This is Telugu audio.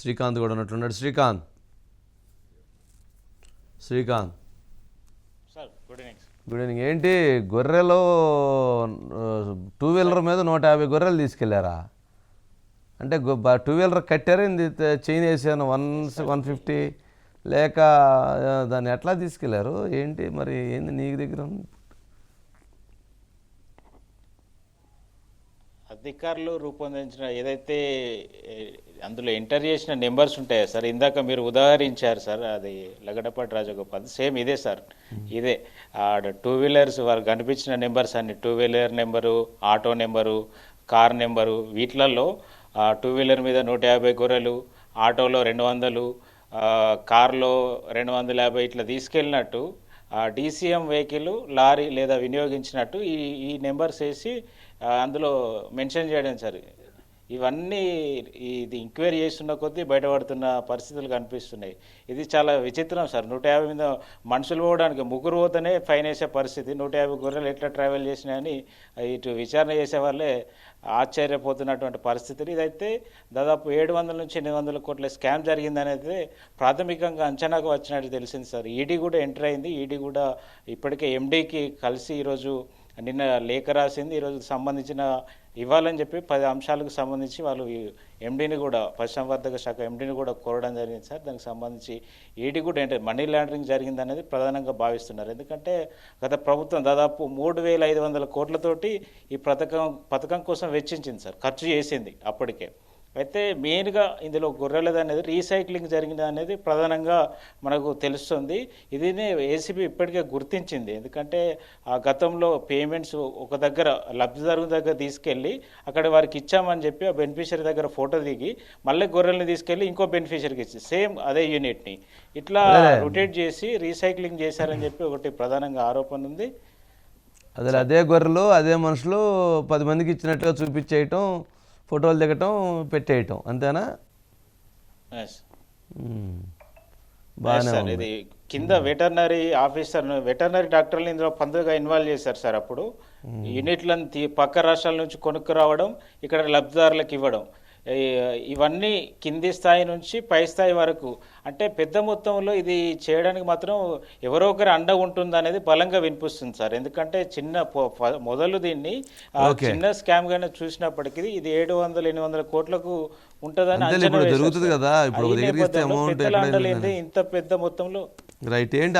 శ్రీకాంత్ కూడా ఉన్నట్లున్నాడు. Srikanth. Srikanth. Sir good evening sir. Good evening ఏంటి గొర్రెలు టూ వీలర్ మీద నూట యాభై గొర్రెలు తీసుకెళ్ళారా? అంటే టూ వీలర్ కట్టారా ఇది చైన్ వేసాను వన్ వన్ ఫిఫ్టీ. లేక దాన్ని ఎట్లా తీసుకెళ్ళారు? ఏంటి మరి ఏంది నీకు దగ్గర అధికారులు రూపొందించిన ఏదైతే అందులో ఎంటర్ చేసిన నెంబర్స్ ఉంటాయో సార్? ఇందాక మీరు ఉదాహరించారు సార్ అది లగడపాటి రాజగోపాల్. సేమ్ ఇదే సార్. ఇదే. ఆడ టూ వీలర్స్ వారు కనిపించిన నెంబర్స్ అన్ని two wheeler number auto number car number వీటిలలో two wheeler మీద నూట యాభై గొర్రెలు ఆటోలో రెండు వందలు కార్లో రెండు వందల యాభై ఇట్లా తీసుకెళ్ళినట్టు ఆ డీసీఎం వెహికల్ లారీ లేదా వినియోగించినట్టు ఈ ఈ నెంబర్స్ వేసి అందులో మెన్షన్ చేయడం సరి ఇవన్నీ ఇది ఎంక్వైరీ చేస్తున్న కొద్దీ బయటపడుతున్న పరిస్థితులు కనిపిస్తున్నాయి. ఇది చాలా విచిత్రం సార్. నూట యాభై మీద మనుషులు పోవడానికి ముగ్గురు పోతేనే ఫైన్ వేసే పరిస్థితి. నూట యాభై గొర్రెలు ఎట్లా ట్రావెల్ చేసినాయని ఇటు విచారణ చేసే వాళ్ళే ఆశ్చర్యపోతున్నటువంటి పరిస్థితులు ఇదైతే దాదాపు ఏడు వందల నుంచి ఎనిమిది వందల కోట్ల స్కామ్ జరిగిందనేది ప్రాథమికంగా అంచనాకు వచ్చినట్టు తెలిసింది సార్. ఈడీ కూడా ఎంటర్ అయింది. ఈడీ కూడా ఇప్పటికే ఎండీకి కలిసి ఈరోజు నిన్న లేఖ రాసింది ఈరోజు సంబంధించిన ఇవ్వాలని చెప్పి పది అంశాలకు సంబంధించి వాళ్ళు ఎండీని కూడా పశుసంవర్ధక శాఖ ఎండీని కూడా కోరడం జరిగింది సార్. దానికి సంబంధించి ఈడీ కూడా ఏంటంటే మనీ లాండరింగ్ జరిగింది అనేది ప్రధానంగా భావిస్తున్నారు. ఎందుకంటే గత ప్రభుత్వం దాదాపు మూడు వేల ఐదు వందల కోట్లతోటి ఈ పథకం పథకం కోసం వెచ్చించింది సార్. ఖర్చు చేసింది అప్పటికే. అయితే మెయిన్గా ఇందులో గొర్రెలది అనేది రీసైక్లింగ్ జరిగింది అనేది ప్రధానంగా మనకు తెలుస్తుంది. ఇది ఏసీబీ ఇప్పటికే గుర్తించింది. ఎందుకంటే ఆ గతంలో పేమెంట్స్ ఒక దగ్గర లబ్ధిదారు దగ్గర తీసుకెళ్ళి అక్కడ వారికి ఇచ్చామని చెప్పి ఆ బెనిఫిషియరీ దగ్గర ఫోటో దిగి మళ్ళీ గొర్రెల్ని తీసుకెళ్ళి ఇంకో బెనిఫిషరీకి ఇచ్చి సేమ్ అదే యూనిట్ని. ఇట్లా రొటేట్ చేసి రీసైక్లింగ్ చేశారని చెప్పి ఒకటి ప్రధానంగా ఆరోపణ ఉంది. అదే అదే గొర్రెలు అదే మనుషులు పది మందికి ఇచ్చినట్టుగా చూపించేయటం ఫోటోలు దిగటం పెట్టేయటం. అంతేనా? బాగానే ఇది కింద వెటర్నరీ ఆఫీసర్ వెటర్నరీ డాక్టర్లు ఇందులో పందుగా ఇన్వాల్వ్ చేశారు సార్ అప్పుడు. యూనిట్లను పక్క రాష్ట్రాల నుంచి కొనుక్కు రావడం ఇక్కడ లబ్ధిదారులకు ఇవ్వడం. ఇవన్నీ కింది స్థాయి నుంచి పై స్థాయి వరకు. అంటే పెద్ద మొత్తంలో ఇది చేయడానికి మాత్రం ఎవరో ఒకరి అండ ఉంటుంది అనేది బలంగా వినిపిస్తుంది సార్. ఎందుకంటే చిన్న మొదలు దీన్ని. చిన్న స్కామ్ గానే చూసినప్పటికీ ఇది ఏడు వందల ఎనిమిది వందల కోట్లకు ఉంటుందని జరుగుతుంది. కదా, ఇప్పుడు ఇంత పెద్ద మొత్తంలో. రైట్ ఏంటి